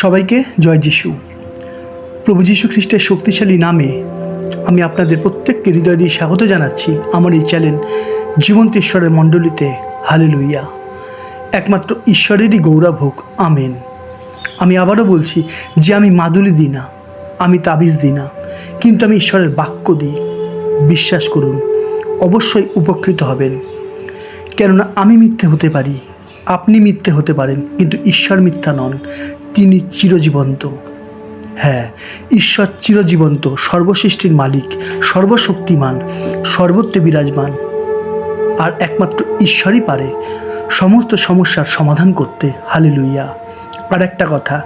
সবাইকে জয় যিশু। প্রভু যীশু খ্রিস্টের শক্তিশালী নামে আমি আপনাদের প্রত্যেককে হৃদয় দিয়ে স্বাগত জানাচ্ছি আমার এই চ্যানেল জীবন্ত ঈশ্বরের মণ্ডলীতে। হালেলুইয়া একমাত্র ঈশ্বরেরই গৌরব হোক, আমেন। আমি আবারও বলছি যে আমি মাদুলি দিই না, আমি তাবিজ দিই না, কিন্তু আমি ঈশ্বরের বাক্য দিই। বিশ্বাস করুন, অবশ্যই উপকৃত হবেন। কেননা আমি মিথ্যে হতে পারি আপনি মিথ্যে হতে পারেন, কিন্তু ঈশ্বর মিথ্যা নন। তিনি চিরজীবন্ত। হ্যাঁ ঈশ্বর চিরজীবন্ত, সর্বসৃষ্টির মালিক, সর্বশক্তিমান, সর্বত্র বিরাজমান। আর একমাত্র ঈশ্বরই পারে সমস্ত সমস্যার সমাধান করতে। হালেলুইয়া আর একটা কথা,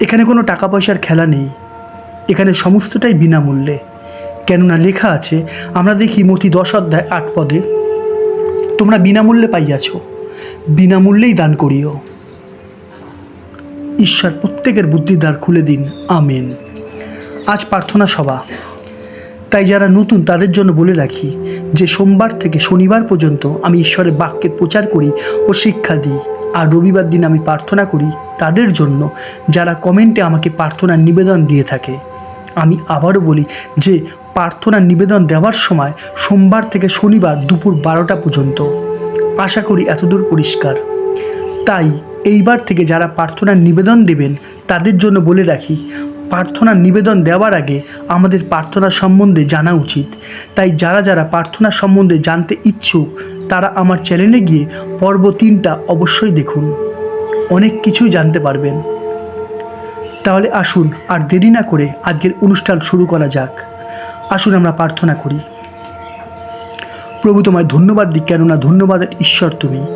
এখানে কোনো টাকা পয়সার খেলা নেই। এখানে সমস্তটাই বিনামূল্যে। কেননা লেখা আছে, আমরা দেখি মতি দশ অধ্যায় আট পদে, তোমরা বিনামূল্যে পাইয়াছ। বিনামূল্যেই দান করিও। ঈশ্বর প্রত্যেকের বুদ্ধির দ্বার খুলে দিন। আমেন। আজ প্রার্থনা সভা। তাই যারা নতুন, তাদের জন্য বলে রাখি যে, সোমবার থেকে শনিবার পর্যন্ত আমি ঈশ্বরের বাক্যের প্রচার করি ও শিক্ষা দিই। আর রবিবার দিন আমি প্রার্থনা করি তাদের জন্য যারা কমেন্টে আমাকে প্রার্থনার নিবেদন দিয়ে থাকে। আমি আবারও বলি যে, প্রার্থনার নিবেদন দেওয়ার সময় সোমবার থেকে শনিবার দুপুর বারোটা পর্যন্ত। আশা করি এতদূর পরিষ্কার। তাই এইবার থেকে যারা প্রার্থনার নিবেদন দেবেন, তাদের জন্য বলে রাখি, প্রার্থনার নিবেদন দেওয়ার আগে আমাদের প্রার্থনা সম্বন্ধে জানা উচিত। তাই যারা যারা প্রার্থনা সম্বন্ধে জানতে ইচ্ছুক, তারা আমার চ্যানেলে গিয়ে পর্ব তিনটা অবশ্যই দেখুন। অনেক কিছুই জানতে পারবেন। তাহলে আসুন, আর দেরি না করে আজকের অনুষ্ঠান শুরু করা যাক। আসুন আমরা প্রার্থনা করি। প্রভু তোমায় ধন্যবাদ দিই কেননা ধন্যবাদের ঈশ্বর তুমি।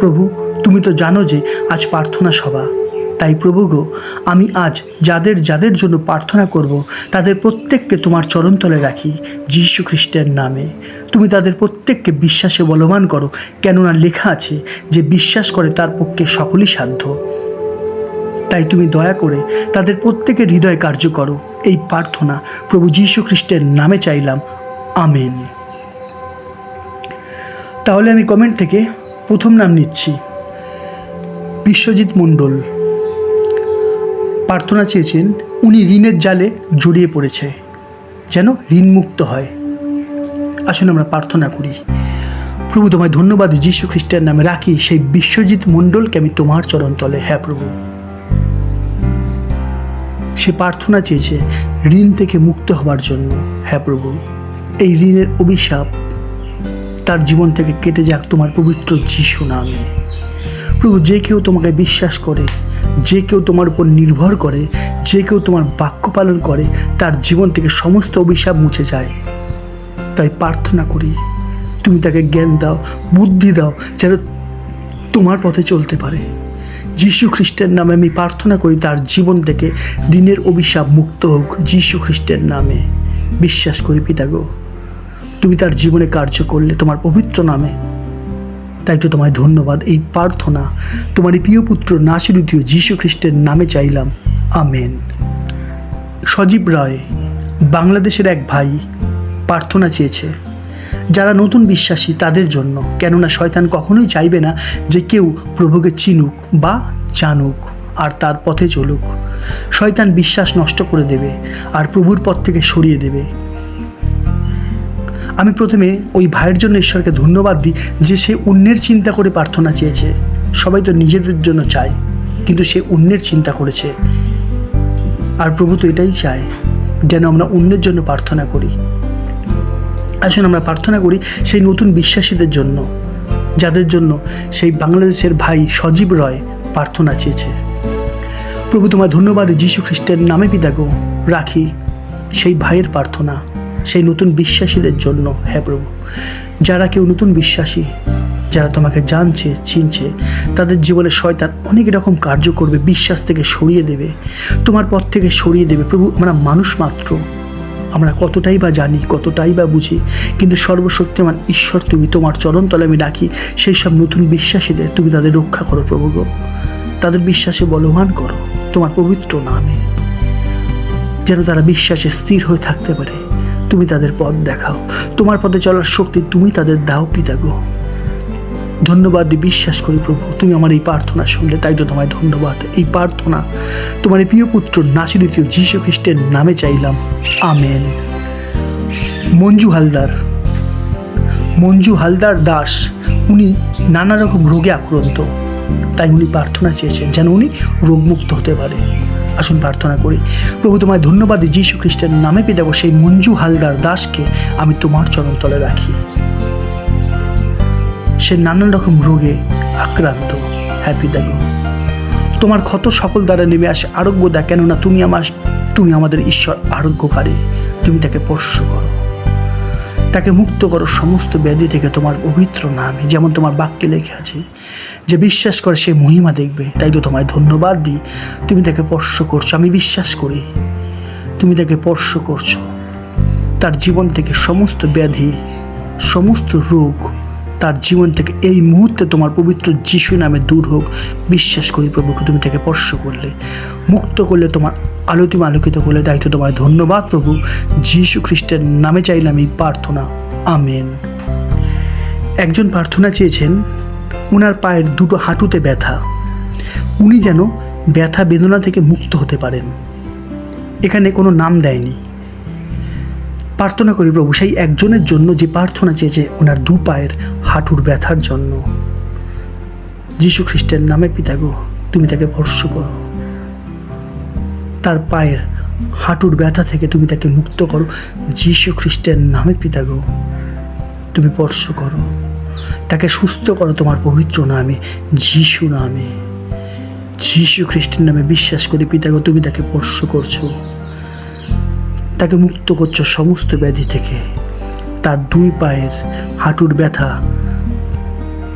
প্রভু, তুমি তো জানো যে আজ প্রার্থনা সভা। তাই প্রভু গো, আমি আজ যাদের যাদের জন্য প্রার্থনা করব, তাদের প্রত্যেককে তোমার চরণতলে রাখি, যীশু খ্রিস্টের নামে। তুমি তাদের প্রত্যেককে বিশ্বাসে বলবান করো, কেননা লেখা আছে যে বিশ্বাস করে তার পক্ষে সকলই সাধ্য। তাই তুমি দয়া করে তাদের প্রত্যেকের হৃদয় কার্য করো। এই প্রার্থনা প্রভু যীশু খ্রিস্টের নামে চাইলাম। আমেন। তাহলে আমি কমেন্ট থেকে প্রথম নাম নিচ্ছি। বিশ্বজিৎ মণ্ডল। প্রার্থনা চেয়েছেন, উনি ঋণের জালে জড়িয়ে পড়েছে, যেন ঋণমুক্ত হয়। আসুন আমরা প্রার্থনা করি। প্রভু, তোমায় ধন্যবাদ, যীশু খ্রিস্টের নামে রাখি। সেই বিশ্বজিৎ মণ্ডলকে আমি তোমার চরণ তলে। হ্যাঁ প্রভু। সে প্রার্থনা চেয়েছে ঋণ থেকে মুক্ত হবার জন্য। হ্যাঁ প্রভু। এই ঋণের অভিশাপ তার জীবন থেকে কেটে যাক তোমার পবিত্র যিশু নামে। প্রভু, যে কেউ তোমাকে বিশ্বাস করে, যে কেউ তোমার উপর নির্ভর করে, যে কেউ তোমার বাক্য পালন করে, তার জীবন থেকে সমস্ত অভিশাপ মুছে যায়। তাই প্রার্থনা করি, তুমি তাকে জ্ঞান দাও, বুদ্ধি দাও, যেন তোমার পথে চলতে পারে। যীশু খ্রিস্টের নামে আমি প্রার্থনা করি, তার জীবন থেকে দিনের অভিশাপ মুক্ত হোক, যীশু খ্রিস্টের নামে। বিশ্বাস করি পিতাগো তুমি তার জীবনে কার্য করলে তোমার পবিত্র নামে। তাই তো তোমায় ধন্যবাদ, এই প্রার্থনা। তোমার প্রিয় পুত্র নাসিরুতীয় যীশু খ্রিস্টের নামে চাইলাম। আমেন। সজীব রায়, বাংলাদেশের এক ভাই, প্রার্থনা চেয়েছে, যারা নতুন বিশ্বাসী তাদের জন্য, কেননা শয়তান কখনোই চাইবে না যে কেউ প্রভুকে চিনুক বা জানুক আর তার পথে চলুক। শয়তান বিশ্বাস নষ্ট করে দেবে আর প্রভুর পথ থেকে সরিয়ে দেবে। আমি প্রথমে ওই ভাইয়ের জন্য ঈশ্বরকে ধন্যবাদ দিই যে সে অন্যের চিন্তা করে প্রার্থনা চেয়েছে। সবাই তো নিজেদের জন্য চায়, কিন্তু সে অন্যের চিন্তা করেছে। আর প্রভু তো এটাই চায়, যেন আমরা অন্যের জন্য প্রার্থনা করি। আসুন আমরা প্রার্থনা করি সেই নতুন বিশ্বাসীদের জন্য, যাদের জন্য সেই বাংলাদেশের ভাই সজীব রয় প্রার্থনা চেয়েছে। প্রভু তোমার ধন্যবাদ, যীশু খ্রিস্টের নামে পিতাগো রাখি সেই ভাইয়ের প্রার্থনা। সেই নতুন বিশ্বাসীদের জন্য হ্যাঁ প্রভু। যারা কেউ নতুন বিশ্বাসী, যারা তোমাকে জানছে, চিনছে, তাদের জীবনে শয়তান অনেক রকম কার্য করবে, বিশ্বাস থেকে সরিয়ে দেবে, তোমার পথ থেকে সরিয়ে দেবে। প্রভু, আমরা মানুষ মাত্র। আমরা কতটাই বা জানি, কতটাই বা বুঝি, কিন্তু সর্বশক্তিমান ঈশ্বর তুমি, তোমার চরণতলে আমি ডাকি, সেই সব নতুন বিশ্বাসীদের তুমি তাদের রক্ষা করো প্রভু গো। তাদের বিশ্বাসে বলবান করো, তোমার পবিত্র নামে, যেন তারা বিশ্বাসে স্থির হয়ে থাকতে পারে। তুমি তাদের পথ দেখাও। তোমার পথে চলার শক্তি তুমি তাদের দাও পিতা গো। ধন্যবাদ দিয়ে বিশ্বাস করি প্রভু, তুমি আমার এই প্রার্থনা শুনলে, তাই তো তোমায় ধন্যবাদ। এই প্রার্থনা তোমার প্রিয় পুত্র নাসিরতীয় যীশু খ্রিস্টের নামে চাইলাম। আমেন। মঞ্জু হালদার মঞ্জু হালদার দাস, উনি নানা রকম রোগে আক্রান্ত। তাই উনি প্রার্থনা চেয়েছেন যেন উনি রোগমুক্ত হতে পারে। আসুন প্রার্থনা করি। প্রভু, তোমায় ধন্যবাদ যীশু খ্রিস্টের নামে পেয়ে দেবো সেই মঞ্জু হালদার দাসকে আমি তোমার চরণতলে রাখি। সে নানান রকম রোগে আক্রান্ত। হ্যাপি দেখো তোমার ক্ষত সকল দ্বারা নেমে আসে। আরোগ্য দেয়। কেননা তুমি আমার তুমি আমাদের ঈশ্বর আরোগ্যকারী। তুমি তাকে স্পর্শ করো। তাকে মুক্ত করো সমস্ত ব্যাধি থেকে তোমার পবিত্র নামে। যেমন তোমার বাক্যে লেখে আছে, যে বিশ্বাস করে সে মহিমা দেখবে, তাই তো তোমায় ধন্যবাদ দিই। তুমি তাকে স্পর্শ করছ, আমি বিশ্বাস করি। তুমি তাকে স্পর্শ করছ। তার জীবন থেকে সমস্ত ব্যাধি, সমস্ত রোগ তার জীবন থেকে এই মুহূর্তে তোমার পবিত্র যিশু নামে দূর হোক। বিশ্বাস করি প্রভুকে তুমি তাকে স্পর্শ করলে, মুক্ত করলে, তোমার আলো আলোকিত করলে। দায়িত্ব তোমায় ধন্যবাদ প্রভু, যিশু খ্রিস্টের নামে চাইলাম এই প্রার্থনা। আমেন। একজন প্রার্থনা চেয়েছেন ওনার পায়ের দুটো হাঁটুতে ব্যথা। উনি যেন ব্যথা বেদনা থেকে মুক্ত হতে পারেন। এখানে কোনো নাম দেয়নি। প্রার্থনা করি প্রভু, সেই একজনের জন্য যে প্রার্থনা চেয়েছে ওনার দু পায়ের হাঁটুর ব্যথার জন্য। যীশু খ্রিস্টের নামে পিতাগো তুমি তাকে স্পর্শ করো। তার পায়ের হাঁটুর ব্যথা থেকে তুমি তাকে মুক্ত করো। যীশু খ্রিস্টের নামে পিতাগো তুমি স্পর্শ করো। তাকে সুস্থ করো তোমার পবিত্র নামে, যিশু নামে। যিশু খ্রিস্টের নামে বিশ্বাস করি পিতাগো তুমি তাকে স্পর্শ করছ। তাকে মুক্ত করছ সমস্ত ব্যাধি থেকে। তার দুই পায়ের হাঁটুর ব্যথা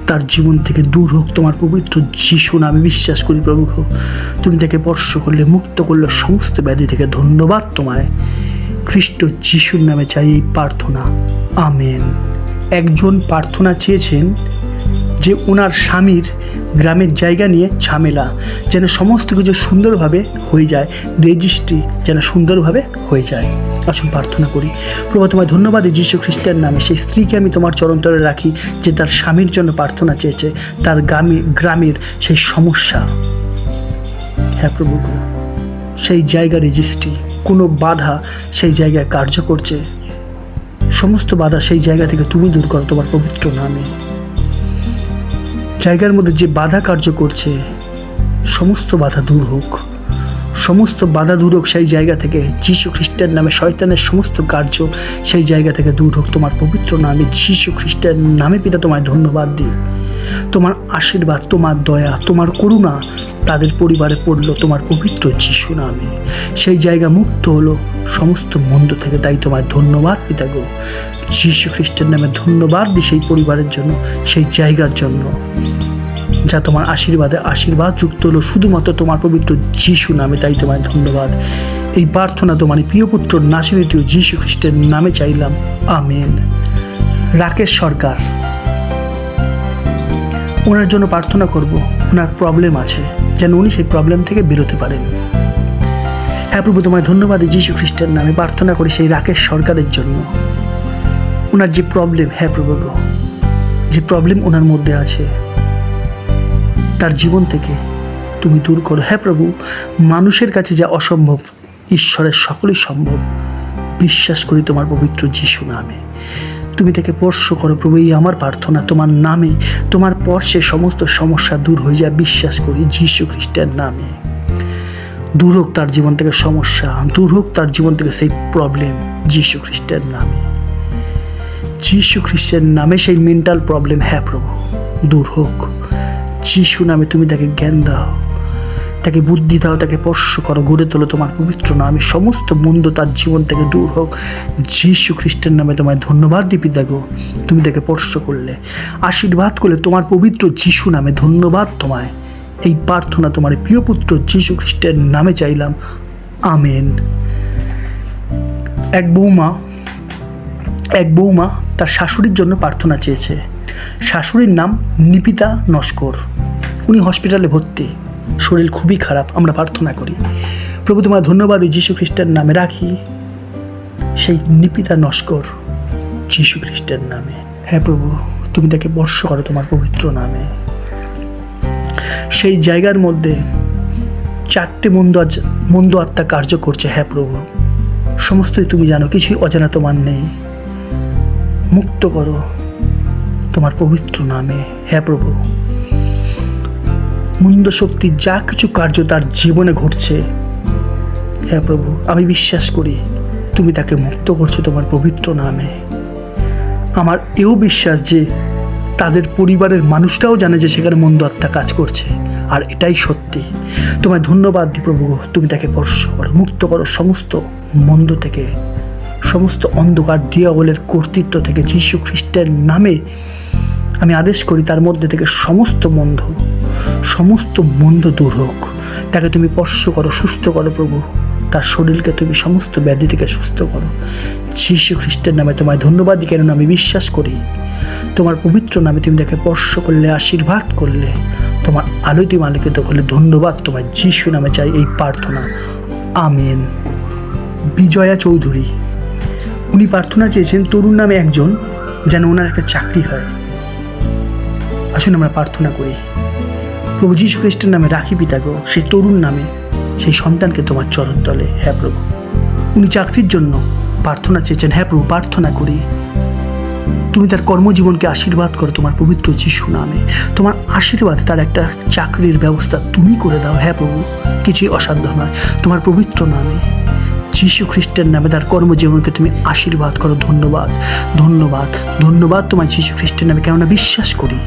তার জীবন থেকে দূর হোক, তোমার পবিত্র যিশু নামে বিশ্বাস করি প্রভু তুমি তাকে স্পর্শ করলে, মুক্ত করলে, সমস্ত ব্যাধি থেকে ধন্যবাদ তোমায়। খ্রিস্ট যিশুর নামে চাই এই প্রার্থনা। আমেন। একজন প্রার্থনা চেয়েছেন যে ওনার স্বামীর গ্রামের জায়গা নিয়ে ঝামেলা, যেন সমস্ত কিছু সুন্দরভাবে হয়ে যায়, রেজিস্ট্রি যেন সুন্দরভাবে হয়ে যায়। আসুন প্রার্থনা করি। প্রভু, তোমায় ধন্যবাদ যীশু খ্রিস্টের নামে। সেই স্ত্রীকে আমি তোমার চরণতলে রাখি, যে তার স্বামীর জন্য প্রার্থনা চেয়েছে, তার গ্রামে, গ্রামের সেই সমস্যা। হ্যাঁ প্রভু সেই জায়গা রেজিস্ট্রি, কোনো বাধা সেই জায়গায় কার্য করছে। সমস্ত বাধা সেই জায়গা থেকে তুমি দূর করো তোমার পবিত্র নামে। জায়গার মধ্যে যে বাধা কার্য করছে সমস্ত বাধা দূর হোক। সমস্ত বাধা দূর হোক সেই জায়গা থেকে, যিশু খ্রিস্টের নামে শয়তানের সমস্ত কার্য সেই জায়গা থেকে দূর হোক। তোমার পবিত্র নামে যিশু খ্রিস্টের নামে পিতা তোমায় ধন্যবাদ দিই। তোমার আশীর্বাদ, তোমার দয়া, তোমার করুণা তাদের পরিবারে পড়ল তোমার পবিত্র যিশু নামে। সেই জায়গা মুক্ত হলো সমস্ত মন্দ থেকে, তাই তোমায় ধন্যবাদ পিতা গো। যীশু খ্রিস্টের নামে ধন্যবাদ দিই সেই পরিবারের জন্য, সেই জায়গার জন্য। যা তোমার আশীর্বাদে আশীর্বাদ যুক্ত হলো। শুধুমাত্র তোমার পবিত্র যিশু নামে তাই তোমায় ধন্যবাদ। এই প্রার্থনা তোমার প্রিয় পুত্র নাসিরতীয় যিশু খ্রিস্টের নামে চাইলাম। আমেন। রাকেশ সরকার। ওনার জন্য প্রার্থনা করব। ওনার প্রবলেম আছে। যেন উনি সেই প্রবলেম থেকে বেরোতে পারেন। হ্যাঁ প্রভু, তোমায় ধন্যবাদ যীশু খ্রিস্টের নামে। প্রার্থনা করি সেই রাকেশ সরকারের জন্য। ওনার যে প্রবলেম হ্যাঁ প্রভু যে প্রবলেম ওনার মধ্যে আছে। তার জীবন থেকে। তুমি দূর করো। হ্যাঁ প্রভু, মানুষের কাছে যা অসম্ভব, ঈশ্বরের সকলই সম্ভব। বিশ্বাস করি তোমার পবিত্র যিশু নামে। তুমি তাকে স্পর্শ করো প্রভু, এই আমার প্রার্থনা। তোমার নামে, তোমার স্পর্শে সমস্ত সমস্যা দূর হয়ে যায়। বিশ্বাস করি যিশু খ্রিস্টের নামে। দূর হোক তার জীবন থেকে সমস্যা, দূর হোক তার জীবন থেকে সেই প্রবলেম যিশু খ্রিস্টের নামে। যিশু খ্রিস্টের নামে সেই মেন্টাল প্রবলেম হ্যাঁ প্রভু, দূর হোক। যিশু নামে তুমি তাকে জ্ঞান দাও, তাকে বুদ্ধি দাও, তাকে স্পর্শ করো, গড়ে তোলো তোমার পবিত্র নামে। সমস্ত মন্দ তার জীবন থেকে দূর হোক। যিশু খ্রিস্টের নামে তোমায় ধন্যবাদ দিপি দেখো, তুমি তাকে স্পর্শ করলে। আশীর্বাদ করলে তোমার পবিত্র যিশু নামে ধন্যবাদ তোমায়। এই প্রার্থনা তোমার প্রিয় পুত্র যিশু খ্রিস্টের নামে চাইলাম। আমেন। এক বৌমা এক বৌমা তার শাশুড়ির জন্য প্রার্থনা চেয়েছে। শাশুড়ির নাম নিপিতা নস্কর। উনি হসপিটালে ভর্তি। শরীর খুবই খারাপ, আমরা প্রার্থনা করি। প্রভু তোমার ধন্যবাদ, এই যীশু খ্রিস্টের নামে রাখি। সেই নিপিতা নস্কর যীশু খ্রিস্টের নামে। হ্যাঁ প্রভু, তুমি তাকে বর্ষ করো তোমার পবিত্র নামে। সেই জায়গার মধ্যে চারটে মন্দ মন্দ আত্মা কার্য করছে। হ্যাঁ প্রভু, সমস্তই তুমি জানো, কিছুই অজানা তোমার নেই। মুক্ত করো। তোমার পবিত্র নামে। হ্যাঁ প্রভু মন্দ শক্তি যা কিছু কার্য তার জীবনে ঘটছে হ্যাঁ প্রভু, আমি বিশ্বাস করি তুমি তাকে মুক্ত করছ তোমার পবিত্র নামে। আমার এও বিশ্বাস যে তাদের পরিবারের মানুষটাও জানে যে সেখানে মন্দ আত্মা কাজ করছে, আর এটাই সত্যি। তোমায় ধন্যবাদ দি প্রভু, তুমি তাকে স্পর্শ করো, মুক্ত করো সমস্ত মন্দ থেকে, সমস্ত অন্ধকার দিয়াবলের কর্তৃত্ব থেকে যীশু খ্রিস্টের নামে আমি আদেশ করি তার মধ্যে থেকে সমস্ত মন্দ সমস্ত মন্দ দূর হোক। তাকে তুমি স্পর্শ করো, সুস্থ করো প্রভু। তার শরীরকে তুমি সমস্ত ব্যাধি থেকে সুস্থ করো। যীশু খ্রিস্টের নামে তোমায় ধন্যবাদ কেননা আমি বিশ্বাস করি, তোমার পবিত্র নামে তুমি তাকে স্পর্শ করলে, আশীর্বাদ করলে, তোমার আলোয় তুমি আলোকিত করলে ধন্যবাদ তোমার যিশু নামে চাই এই প্রার্থনা। আমেন। বিজয়া চৌধুরী, উনি প্রার্থনা চেয়েছেন তরুণ নামে একজন, যেন ওনার একটা চাকরি হয়। আসুন আমরা প্রার্থনা করি। প্রভু যীশু খ্রিস্টের নামে রাখি পিতাগো সেই তরুণ নামে, সেই সন্তানকে তোমার চরণ তলে হ্যাঁ প্রভু। উনি চাকরির জন্য প্রার্থনা চেয়েছেন হ্যাঁ প্রভু, প্রার্থনা করি। তুমি তার কর্মজীবনকে আশীর্বাদ করো তোমার পবিত্র যিশু নামে। তোমার আশীর্বাদে তার একটা চাকরির ব্যবস্থা তুমি করে দাও হ্যাঁ প্রভু। কিছুই অসাধ্য নয়, তোমার পবিত্র নামে। যিশু খ্রিস্টের নামে তার কর্মজীবনকে তুমি আশীর্বাদ করো, ধন্যবাদ। ধন্যবাদ ধন্যবাদ তোমার যিশু খ্রিস্টের নামে, কেননা বিশ্বাস করি।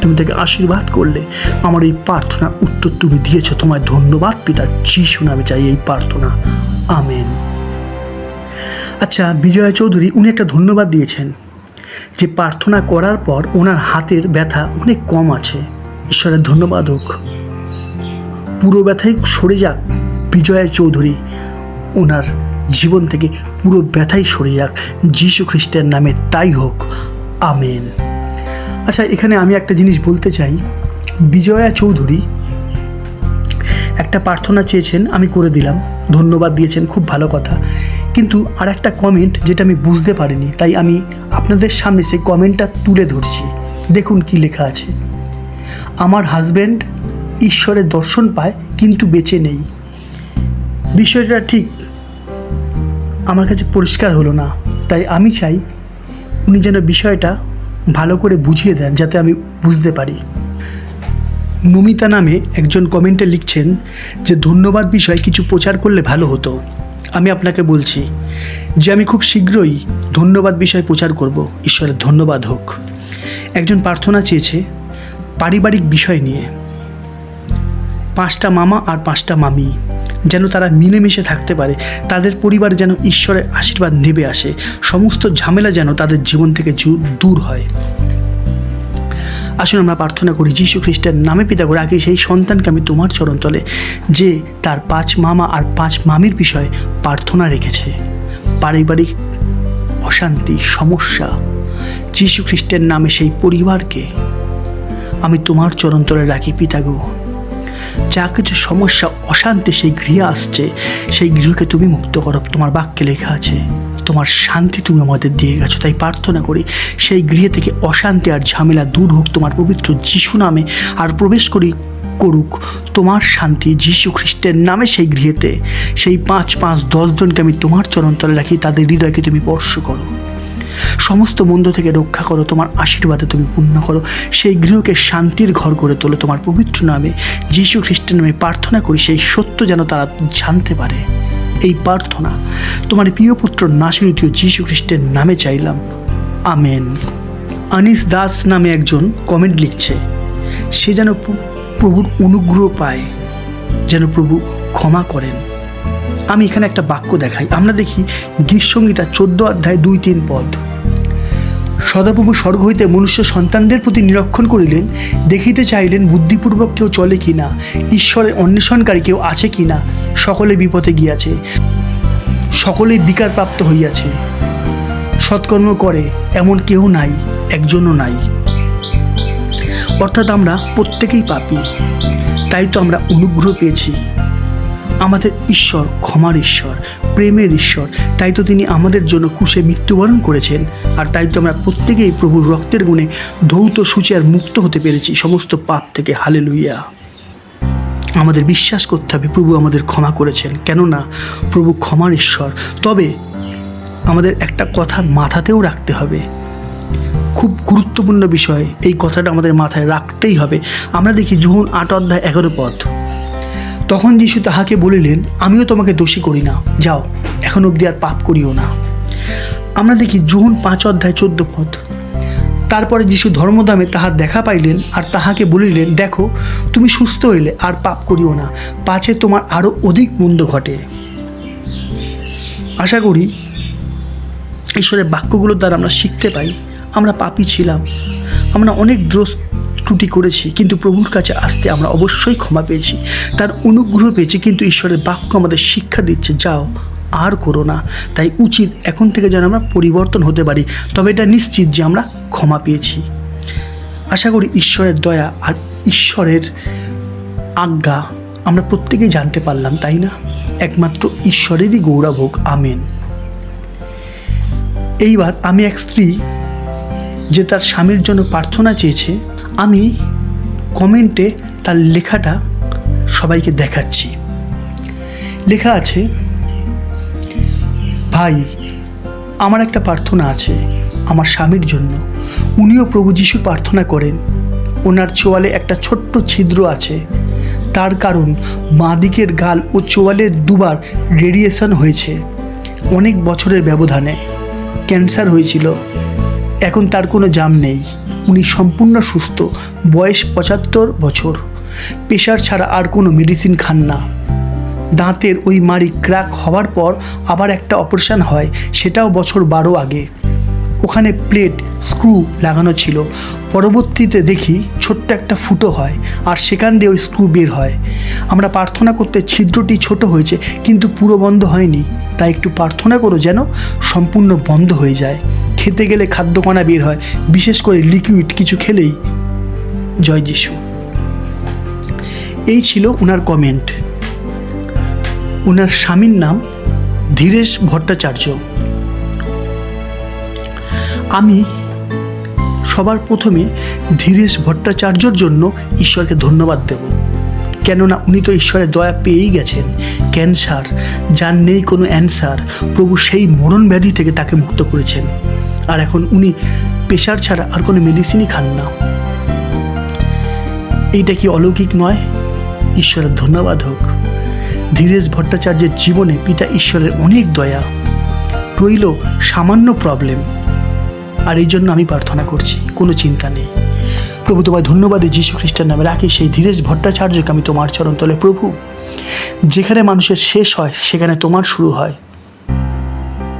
তুমি তাকে আশীর্বাদ করলে। আমার এই প্রার্থনা উত্তর তুমি দিয়েছ। তোমায় ধন্যবাদ, পিতা যিশু নামে চাই এই প্রার্থনা। আমেন। আচ্ছা বিজয়া চৌধুরী, উনি একটা ধন্যবাদ দিয়েছেন যে প্রার্থনা করার পর ওনার হাতের ব্যথা অনেক কম আছে। ঈশ্বরের ধন্যবাদ হোক। পুরো ব্যথাই সরে যাক, বিজয়া চৌধুরী। ওনার জীবন থেকে পুরো ব্যথাই সরে যাক। যীশু খ্রিস্টের নামে তাই হোক। আমেন। আচ্ছা এখানে আমি একটা জিনিস বলতে চাই। বিজয়া চৌধুরী একটা প্রার্থনা চেয়েছেন, আমি করে দিলাম। ধন্যবাদ দিয়েছেন, খুব ভালো কথা। কিন্তু আর একটা কমেন্ট যেটা আমি বুঝতে পারিনি, তাই আমি আপনাদের সামনে সেই কমেন্টটা তুলে ধরছি। দেখুন কি লেখা আছে। আমার হাজব্যান্ড ঈশ্বরের দর্শন পায়, কিন্তু বেঁচে নেই। বিষয়টা ঠিক আমার কাছে পরিষ্কার হলো না। তাই আমি চাই, উনি যেন বিষয়টা ভালো করে বুঝিয়ে দেন যাতে আমি বুঝতে পারি। নমিতা নামে একজন কমেন্টে লিখছেন যে, ধন্যবাদ বিষয়, কিছু প্রচার করলে ভালো হতো। আমি আপনাকে বলছি যে, আমি খুব শীঘ্রই ধন্যবাদ বিষয় প্রচার করব। ঈশ্বরের ধন্যবাদ হোক। একজন প্রার্থনা চেয়েছে পারিবারিক বিষয় নিয়ে। পাঁচটা মামা আর পাঁচটা মামি। যেন তারা মিলেমিশে থাকতে পারে। তাদের পরিবার যেন ঈশ্বরের আশীর্বাদ নেবে আসে। সমস্ত ঝামেলা যেন তাদের জীবন থেকে দূর হয়। আসুন আমরা প্রার্থনা করি, যীশু খ্রিস্টের নামে পিতা করে আগে সেই সন্তানকে আমি তোমার চরণ তলে যে তার পাঁচ মামা আর পাঁচ মামির বিষয়ে প্রার্থনা রেখেছে। পারিবারিক অশান্তি, সমস্যা, যীশু খ্রিস্টের নামে সেই পরিবারকে আমি তোমার চরণ তলে রাখি পিতাগো যা কিছু সমস্যা অশান্তি সেই গৃহে আসছে, সেই গৃহকে তুমি মুক্ত করো। তোমার বাক্যে লেখা আছে, তোমার শান্তি তুমি আমাদের দিয়ে গেছো। তাই প্রার্থনা করি, সেই গৃহে থেকে অশান্তি আর ঝামেলা দূর হোক, তোমার পবিত্র যিশু নামে আর প্রবেশ করি, করুক। তোমার শান্তি যিশু খ্রিস্টের নামে সেই গৃহেতে। সেই পাঁচ পাঁচ দশজনকে আমি তোমার চরণতলে রাখি, তাদের হৃদয়কে তুমি স্পর্শ করো। সমস্ত মন্দ থেকে রক্ষা করো, তোমার আশীর্বাদে তুমি পূর্ণ করো। সেই গৃহকে শান্তির ঘর করে তোলো, তোমার পবিত্র নামে, যীশু খ্রিস্টের নামে প্রার্থনা করি, সেই সত্য যেন তারা জানতে পারে। এই প্রার্থনা তোমার প্রিয় পুত্র নাসিরতীয় যীশু খ্রিস্টের নামে চাইলাম। আমেন। আনিস দাস নামে একজন কমেন্ট লিখছে, সে যেন প্রভুর অনুগ্রহ পায়, যেন প্রভু ক্ষমা করেন। আমি এখানে একটা বাক্য দেখাই। আমরা দেখি গীতসংগীতা চোদ্দ অধ্যায় দুই তিন পদ। সদাপ্রভু স্বর্গ হইতে মনুষ্য সন্তানদের প্রতি নিরীক্ষণ করিলেন, দেখিতে চাইলেন বুদ্ধিপূর্বক কেউ চলে কি না ঈশ্বরের অন্বেষণকারী কেউ আছে কি না সকলে বিপথে গিয়াছে, সকলেই বিকার প্রাপ্ত হইয়াছে। সৎকর্ম করে এমন কেউ নাই, একজনও নাই। অর্থাৎ আমরা প্রত্যেকেই পাপি, তাই তো আমরা অনুগ্রহ পেয়েছি। আমাদের ঈশ্বর ক্ষমার ঈশ্বর, প্রেমের ঈশ্বর। তাই তো তিনি আমাদের জন্য কুশে মৃত্যুবরণ করেছেন। আর তাই তো আমরা প্রত্যেকেই প্রভুর রক্তের গুণে ধৌত সূচি আর মুক্ত হতে পেরেছি সমস্ত পাপ থেকে। হালে লুইয়া আমাদের বিশ্বাস করতে হবে, প্রভু আমাদের ক্ষমা করেছেন। কেননা প্রভু ক্ষমার ঈশ্বর। তবে আমাদের একটা কথা মাথাতেও রাখতে হবে। খুব গুরুত্বপূর্ণ বিষয়, এই কথাটা আমাদের মাথায় রাখতেই হবে। আমরা দেখি জুহুন আট অধ্যায় এগারো পথ। তখন যিশু তাহাকে বলিলেন, আমিও তোমাকে দোষী করি না। যাও, এখন অবধি আর পাপ করিও না। আমরা দেখি জুহুন পাঁচ অধ্যায় চোদ্দ পথ তারপরে যিশু ধর্মদামে তাহার দেখা পাইলেন আর তাহাকে বলিলেন, দেখো, তুমি সুস্থ হইলে আর পাপ করিও না। পাছে তোমার আরও অধিক মন্দ ঘটে। আশা করি ঈশ্বরের বাক্যগুলোর দ্বারা আমরা শিখতে পাই, আমরা পাপি ছিলাম। আমরা অনেক ত্রুটি করেছি, কিন্তু প্রভুর কাছে আসতে আমরা অবশ্যই ক্ষমা পেয়েছি। তার অনুগ্রহ পেয়েছি, কিন্তু ঈশ্বরের বাক্য আমাদের শিক্ষা দিচ্ছে, যাও, আর করো না। তাই উচিত এখন থেকে যেন আমরা পরিবর্তন হতে পারি। তবে এটা নিশ্চিত যে আমরা ক্ষমা পেয়েছি। আশা করি ঈশ্বরের দয়া আর ঈশ্বরের আজ্ঞা আমরা প্রত্যেকেই জানতে পারলাম, তাই না? একমাত্র ঈশ্বরেরই গৌরব হোক, আমেন। এইবার আমি এক স্ত্রী যে তার স্বামীর জন্য প্রার্থনা চেয়েছে আমি কমেন্টে তার লেখাটা সবাইকে দেখাচ্ছি। লেখা আছে, ভাই, আমার একটা প্রার্থনা আছে আমার স্বামীর জন্য। উনিও প্রভু যিশু প্রার্থনা করেন। ওনার চোয়ালে একটা ছোট্ট ছিদ্র আছে। তার কারণ দিকের গাল ও চোয়ালের দুবার রেডিয়েশন হয়েছে। অনেক বছরের ব্যবধানে ক্যান্সার হয়েছিল। এখন তার কোনো জাম নেই। উনি সম্পূর্ণ সুস্থ, বয়স পঁচাত্তর বছর। প্রেশার ছাড়া আর কোনো মেডিসিন খান না। দাঁতের ওই মারি ক্র্যাক হওয়ার পর আবার একটা অপারেশন হয়, সেটাও বছর বারো আগে। ওখানে প্লেট স্ক্রু লাগানো ছিল। পরবর্তীতে দেখি ছোট্ট একটা ফুটো হয়, আর সেখান দিয়ে ওই স্ক্রু বের হয়। আমরা প্রার্থনা করতে ছিদ্রটি ছোট হয়েছে, কিন্তু পুরো বন্ধ হয়নি। তাই একটু প্রার্থনা করো যেন সম্পূর্ণ বন্ধ হয়ে যায়। খেতে গেলে খাদ্যকণা বের হয়, বিশেষ করে লিকুইড কিছু খেলেই। জয় যিশু। এই ছিল ওনার কমেন্ট ওনার স্বামীর নাম ধীরেশ ভট্টাচার্য। আমি সবার প্রথমে ধীরেশ ভট্টাচার্যর জন্য ঈশ্বরকে ধন্যবাদ দেব। কেননা উনি তো ঈশ্বরের দয়া পেয়েই গেছেন। ক্যান্সার, যার নেই কোনো অ্যান্সার, প্রভু সেই মরণ ব্যাধি থেকে তাকে মুক্ত করেছেন। আর এখন উনি পেশার ছাড়া আর কোনো মেডিসিনই খান না। এইটা কি অলৌকিক নয়? ঈশ্বরের ধন্যবাদ হোক। ধীরেশ ভট্টাচার্যের জীবনে পিতা ঈশ্বরের অনেক দয়া, রইল সামান্য প্রবলেম আর এই জন্য আমি প্রার্থনা করছি, কোনো চিন্তা নেই। প্রভু, তোমায় ধন্যবাদ যীশু খ্রিস্টের নামে রাখি। সেই ধীরেশ ভট্টাচার্যকে আমি তোমার চরণ তলে প্রভু, যেখানে মানুষের শেষ হয়, সেখানে তোমার শুরু হয়।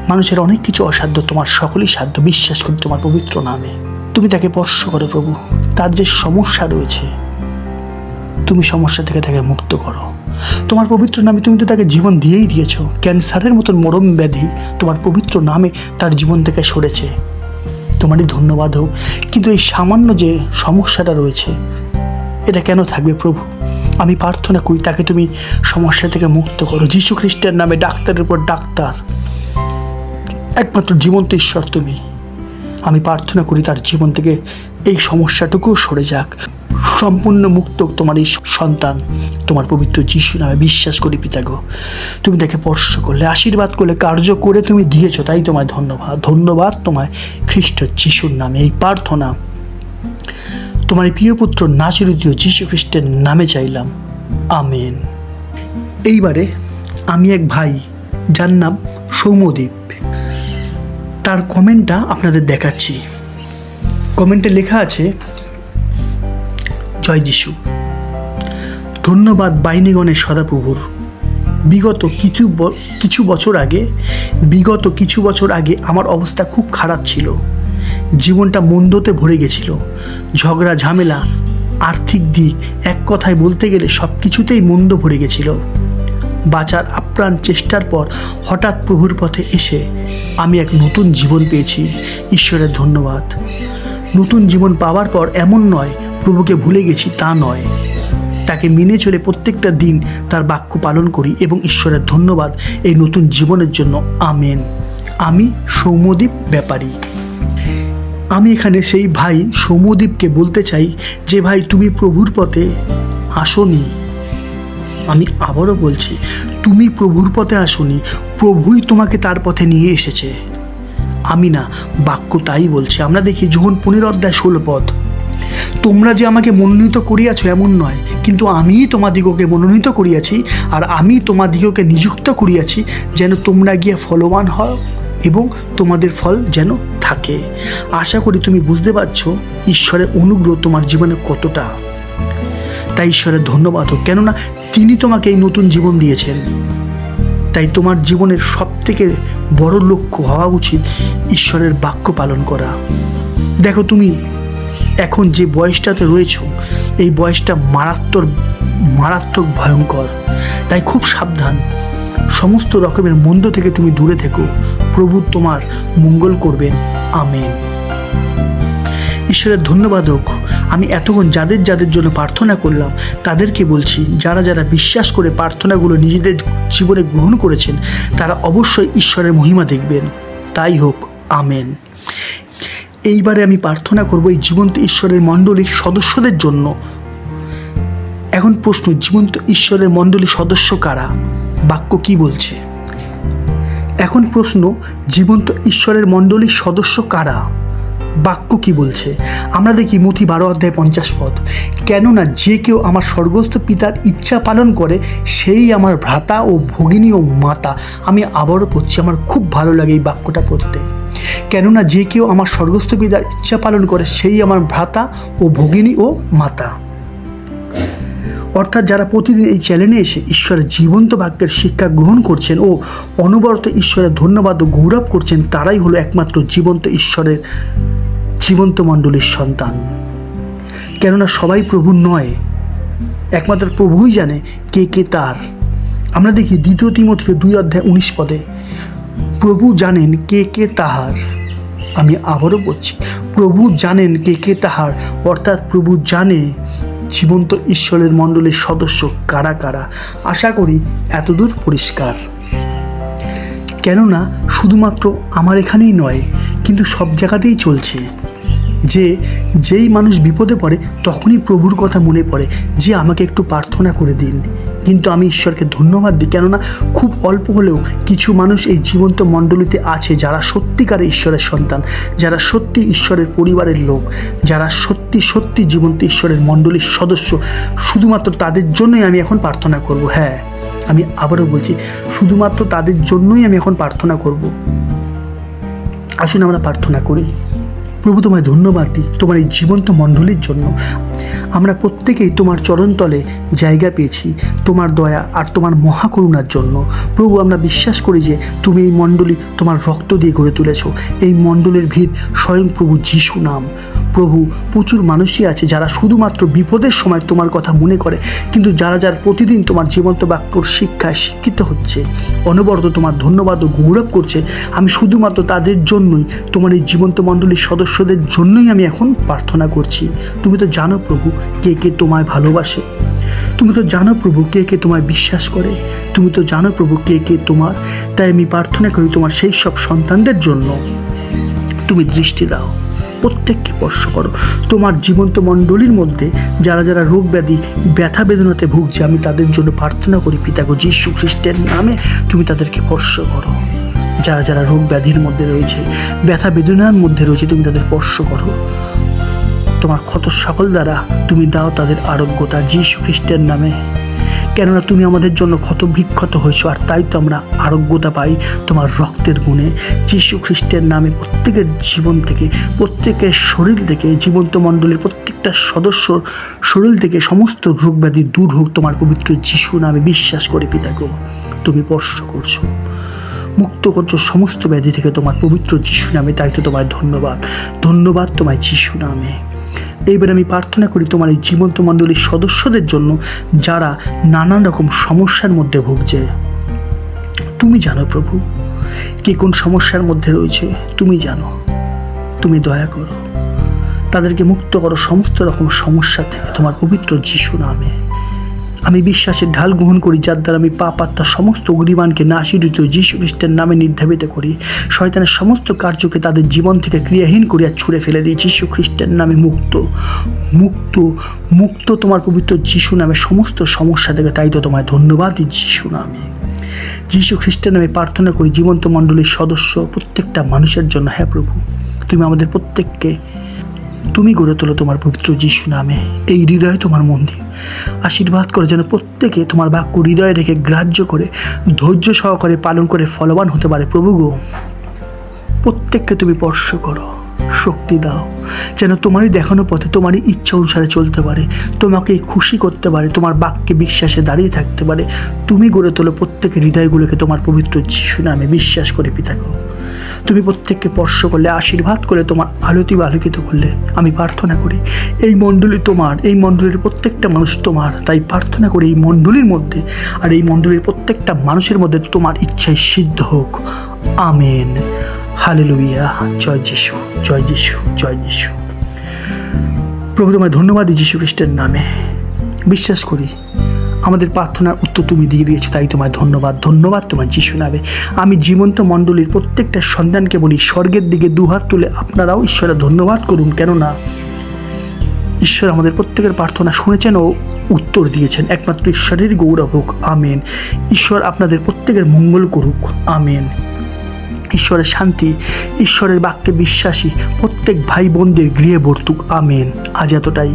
মানুষের অনেক কিছু অসাধ্য তোমার সকলই সাধ্য, বিশ্বাস করি তোমার পবিত্র নামে। তুমি তাকে স্পর্শ করো প্রভু, তার যে সমস্যা রয়েছে, তুমি সমস্যা থেকে তাকে মুক্ত করো। তোমার পবিত্র নামে তুমি তো তাকে জীবন দিয়েই দিয়েছ। ক্যান্সারের মতন মরম ব্যাধি তোমার পবিত্র নামে তার জীবন থেকে সরেছে। তোমারই ধন্যবাদ হোক, কিন্তু এই সামান্য যে সমস্যাটা রয়েছে, এটা কেন থাকবে প্রভু? আমি প্রার্থনা করি তাকে তুমি সমস্যা থেকে মুক্ত করো। যীশু খ্রিস্টের নামে ডাক্তারের উপর ডাক্তার। একমাত্র জীবন্ত ঈশ্বর তুমি। আমি প্রার্থনা করি তার জীবন থেকে এই সমস্যাটুকুও সরে যাক। সম্পূর্ণ মুক্ত তোমার এই সন্তান, তোমার পবিত্র যিশু নামে বিশ্বাস করি পিতাগো তুমি তাকে স্পর্শ করলে, আশীর্বাদ করলে, কার্য করে তুমি দিয়েছ, তাই তোমায় ধন্যবাদ। ধন্যবাদ তোমায় খ্রিস্ট যিশুর নামে। এই প্রার্থনা তোমার প্রিয় পুত্র নাচরিতীয় যীশু খ্রিস্টের নামে চাইলাম। আমেন। এইবারে আমি এক ভাই, যার নাম সৌম্যদীপ। তার কমেন্টটা আপনাদের দেখাচ্ছি। কমেন্টে লেখা আছে, জয় যিশু। ধন্যবাদ বাইনিগণের সদাপ্রভুর। বিগত কিছু কিছু বছর আগে, বিগত কিছু বছর আগে আমার অবস্থা খুব খারাপ ছিল। জীবনটা মন্দতে ভরে গেছিল। ঝগড়া, ঝামেলা, আর্থিক দিক, এক কথায় বলতে গেলে সব কিছুতেই মন্দ ভরে গেছিল। বাঁচার আপ্রাণ চেষ্টার পর হঠাৎ প্রভুর পথে এসে আমি এক নতুন জীবন পেয়েছি। ঈশ্বরের ধন্যবাদ। নতুন জীবন পাওয়ার পর এমন নয়, প্রভুকে ভুলে গেছি তা নয়। তাকে মেনে চলে প্রত্যেকটা দিন তার বাক্য পালন করি এবং ঈশ্বরের ধন্যবাদ এই নতুন জীবনের জন্য। আমেন। আমি সৌম্যদীপ ব্যাপারী। আমি এখানে সেই ভাই সৌম্যদীপকে বলতে চাই, যে ভাই তুমি প্রভুর পথে আসনি। আমি আবারও বলছি, তুমি প্রভুর পথে আসনি, প্রভুই তোমাকে তার পথে নিয়ে এসেছে। আমি না, বাক্য তাই বলছি, আমরা দেখি যখন পনেরো অধ্যায় ষোলো পথ তোমরা যে আমাকে মনোনীত করিয়াছ এমন নয়, কিন্তু আমিই তোমাদিগকে মনোনীত করিয়াছি, আর আমি তোমাদিগকে নিযুক্ত করিয়াছি, যেন তোমরা গিয়ে ফলবান হও এবং তোমাদের ফল যেন থাকে। আশা করি তুমি বুঝতে পারছ, ঈশ্বরের অনুগ্রহ তোমার জীবনে কতটা। তাই ঈশ্বরের ধন্যবাদ হোক। কেননা তিনি তোমাকে এই নতুন জীবন দিয়েছেন। তাই তোমার জীবনের সব থেকে বড় লক্ষ্য হওয়া উচিত ঈশ্বরের বাক্য পালন করা। দেখো তুমি, এখন যে বয়সটাতে রয়েছো, এই বয়সটা মারাত্মক মারাত্মক ভয়ঙ্কর। তাই খুব সাবধান। সমস্ত রকমের মন্দ থেকে তুমি দূরে থেকো। প্রভু তোমার মঙ্গল করবেন। আমেন। ঈশ্বরের ধন্যবাদ হোক। আমি এতক্ষণ যাদের যাদের জন্য প্রার্থনা করলাম, তাদেরকে বলছি, যারা যারা বিশ্বাস করে প্রার্থনাগুলো নিজেদের জীবনে গ্রহণ করেছেন, তারা অবশ্যই ঈশ্বরের মহিমা দেখবেন। তাই হোক, আমেন। এইবারে আমি প্রার্থনা করব এই জীবন্ত ঈশ্বরের মণ্ডলীর সদস্যদের জন্য। এখন প্রশ্ন, জীবন্ত ঈশ্বরের মণ্ডলী সদস্য কারা? বাক্য কি বলছে? এখন প্রশ্ন, জীবন্ত ঈশ্বরের মণ্ডলীর সদস্য কারা? বাক্য কি বলছে? আমরা দেখি মুথি বারো অধ্যায় পঞ্চাশ পদ। কেননা যে কেউ আমার স্বর্গস্থ পিতার ইচ্ছা পালন করে, সেই আমার ভ্রাতা ও ভগিনী ও মাতা। আমি আবারও পড়ছি, আমার খুব ভালো লাগে এই বাক্যটা পড়তে। কেননা যে কেউ আমার স্বর্গস্থ পিতার ইচ্ছা পালন করে, সেই আমার ভ্রাতা ও ভগিনী ও মাতা। অর্থাৎ যারা প্রতিদিন এই চ্যানেলে এসে ঈশ্বরের জীবন্ত বাক্যের শিক্ষা গ্রহণ করছেন ও অনবরত ঈশ্বরের ধন্যবাদ ও গৌরব করছেন, তারাই হলো একমাত্র জীবন্ত ঈশ্বরের জীবন্ত মণ্ডলীর সন্তান। কেননা সবাই প্রভু নয়, একমাত্র প্রভুই জানে কে কে তার। আমরা দেখি দ্বিতীয় তিমথিকে দুই অধ্যায় উনিশ পদে, প্রভু জানেন কে কে তাহার। আমি আবারও বলছি, প্রভু জানেন কে কে তাহার। অর্থাৎ প্রভু জানে জীবন্ত ঈশ্বরের মণ্ডলের সদস্য কারা কারা? আশা করি এতদূর পরিষ্কার। কেননা শুধুমাত্র আমার এখানেই নয়, কিন্তু সব জায়গাতেই চলছে। যে, যেই মানুষ বিপদে পড়ে, তখনই প্রভুর কথা মনে পড়ে যে, আমাকে একটু প্রার্থনা করে দিন। কিন্তু আমি ঈশ্বরকে ধন্যবাদ দিই। কেননা খুব অল্প হলেও কিছু মানুষ এই জীবন্ত মণ্ডলীতে আছে যারা সত্যিকারে ঈশ্বরের সন্তান, যারা সত্যি ঈশ্বরের পরিবারের লোক, যারা সত্যি সত্যি জীবন্ত ঈশ্বরের মণ্ডলীর সদস্য। শুধুমাত্র তাদের জন্যই আমি এখন প্রার্থনা করব। হ্যাঁ আমি আবারও বলছি, শুধুমাত্র তাদের জন্যই আমি এখন প্রার্থনা করব। আসুন আমরা প্রার্থনা করি। প্রভু তোমায় ধন্যবাদ দিই তোমার এই জীবন্ত মণ্ডলীর জন্য। আমরা প্রত্যেকেই তোমার চরণতলে জায়গা পেয়েছি, তোমার দয়া আর তোমার মহাকরুণার জন্য। প্রভু, আমরা বিশ্বাস করি যে তুমি এই মণ্ডলী তোমার রক্ত দিয়ে গড়ে তুলেছ। এই মণ্ডলের ভিত স্বয়ং প্রভু যিশু নাম। প্রভু, প্রচুর মানুষই আছে যারা শুধুমাত্র বিপদের সময় তোমার কথা মনে করে, কিন্তু যারা যারা প্রতিদিন তোমার জীবন্ত বাক্যর শিক্ষায় শিক্ষিত হচ্ছে। অনবরত তোমার ধন্যবাদ ও গৌরব করছে। আমি শুধুমাত্র তাদের জন্যই, তোমার এই জীবন্ত মণ্ডলীর সদস্যদের জন্যই আমি এখন প্রার্থনা করছি। তুমি তো জানো প্রভু, কে কে তোমায় ভালোবাসে। তুমি তো জানো প্রভু, কে কে তোমায় বিশ্বাস করে। তুমি তো জানো প্রভু, কে কে তোমার। তাই আমি প্রার্থনা করি তোমার সেই সব সন্তানদের জন্য। তুমি দৃষ্টি দাও। প্রত্যেককে স্পর্শ করো। তোমার জীবন্ত মণ্ডলীর মধ্যে যারা যারা রোগ ব্যাধি, ব্যথা বেদনাতে ভুগছে, আমি তাদের জন্য প্রার্থনা করি পিতাগো যীশু খ্রিস্টের নামে তুমি তাদেরকে স্পর্শ করো। যারা যারা রোগ ব্যাধির মধ্যে রয়েছে, ব্যথা বেদনার মধ্যে রয়েছে, তুমি তাদের স্পর্শ করো। তোমার ক্ষত সকল দ্বারা তুমি দাও তাদের আরোগ্যতা, যীশু খ্রিস্টের নামে। কেননা তুমি আমাদের জন্য ক্ষত বিক্ষত হয়েছো, আর তাই তো আমরা আরোগ্যতা পাই তোমার রক্তের গুণে। যীশু খ্রিস্টের নামে প্রত্যেকের জীবন থেকে, প্রত্যেকের শরীর থেকে জীবন্ত মণ্ডলীর প্রত্যেকটা সদস্য শরীর থেকে সমস্ত রোগ ব্যাধি দূর হোক, তোমার পবিত্র যিশু নামে বিশ্বাস করে পিতাগো তুমি স্পর্শ করছ। মুক্ত করছ সমস্ত ব্যাধি থেকে তোমার পবিত্র যিশু নামে, তাই তো তোমায় ধন্যবাদ। ধন্যবাদ তোমায় যিশু নামে। এইবার আমি প্রার্থনা করি তোমার এই জীবন্ত মণ্ডলীর সদস্যদের জন্য যারা নানান রকম সমস্যার মধ্যে ভুগছে। তুমি জানো প্রভু, কে কোন সমস্যার মধ্যে রয়েছে তুমি জানো। তুমি দয়া করো, তাদেরকে মুক্ত করো সমস্ত রকম সমস্যা থেকে, তোমার পবিত্র যিশু নামে। আমি বিশ্বাসের ঢাল গ্রহণ করি, যার দ্বারা আমি পাপ আত্মার সমস্ত অগ্রিমানকে নাশীরিত যীশু খ্রিস্টের নামে নির্ধারিত করি। শয়তানের সমস্ত কার্যকে তাদের জীবন থেকে ক্রিয়াহীন করিয়া ছুঁড়ে ফেলে দিই যীশু খ্রিস্টের নামে মুক্ত। মুক্ত মুক্ত তোমার পবিত্র যিশু নামে সমস্ত সমস্যা থেকে তাই তো তোমায় ধন্যবাদ যিশু নামে। যীশু খ্রিস্টের নামে প্রার্থনা করি, জীবন্ত মণ্ডলীর সদস্য প্রত্যেকটা মানুষের জন্য। হ্যাঁ প্রভু, তুমি আমাদের প্রত্যেককে তুমি গড়ে তোলো তোমার পবিত্র যিশু নামে। এই হৃদয় তোমার মন্দির। আশীর্বাদ করে যেন প্রত্যেকে তোমার বাক্য হৃদয়ে রেখে গ্রাহ্য করে, ধৈর্য সহকারে পালন করে ফলবান হতে পারে। প্রভু গো, প্রত্যেককে তুমি স্পর্শ করো, শক্তি দাও, যেন তোমারই দেখানো পথে তোমারই ইচ্ছা অনুসারে চলতে পারে, তোমাকে খুশি করতে পারে, তোমার বাক্যে বিশ্বাসে দাঁড়িয়ে থাকতে পারে। তুমি গড়ে তোলো প্রত্যেকের হৃদয়গুলোকে তোমার পবিত্র যিশু নামে। বিশ্বাস করে পিতাগো তুমি প্রত্যেককে স্পর্শ করলে, আশীর্বাদ করে তোমার আলোতি আলোকিত করলে। আমি প্রার্থনা করি, এই মণ্ডলী তোমার, এই মণ্ডলীর প্রত্যেকটা মানুষ তোমার। তাই প্রার্থনা করি, এই মণ্ডলীর মধ্যে আর এই মণ্ডলীর প্রত্যেকটা মানুষের মধ্যে তোমার ইচ্ছায় সিদ্ধ হোক। আমেন। হালেলুইয়া জয় যিশু জয় যিশু জয় যিশু। প্রভু তোমায় ধন্যবাদ যীশু খ্রিস্টের নামে। বিশ্বাস করি আমাদের প্রার্থনার উত্তর তুমি দিয়ে দিয়েছ, তাই তোমায় ধন্যবাদ ধন্যবাদ তোমার যিশু নামে। আমি জীবন্ত মণ্ডলীর প্রত্যেকটা সন্তানকে বলি, স্বর্গের দিকে দুহাত তুলে আপনারাও ঈশ্বরের ধন্যবাদ করুন, কেননা ঈশ্বর আমাদের প্রত্যেকের প্রার্থনা শুনেছেন ও উত্তর দিয়েছেন। একমাত্র ঈশ্বরের গৌরব হোক, আমেন। ঈশ্বর আপনাদের প্রত্যেকের মঙ্গল করুক, আমেন। ঈশ্বরের শান্তি, ঈশ্বরের বাক্যে বিশ্বাসী প্রত্যেক ভাই বোনদের গৃহে বর্তুক, আমেন। আজ এতটাই।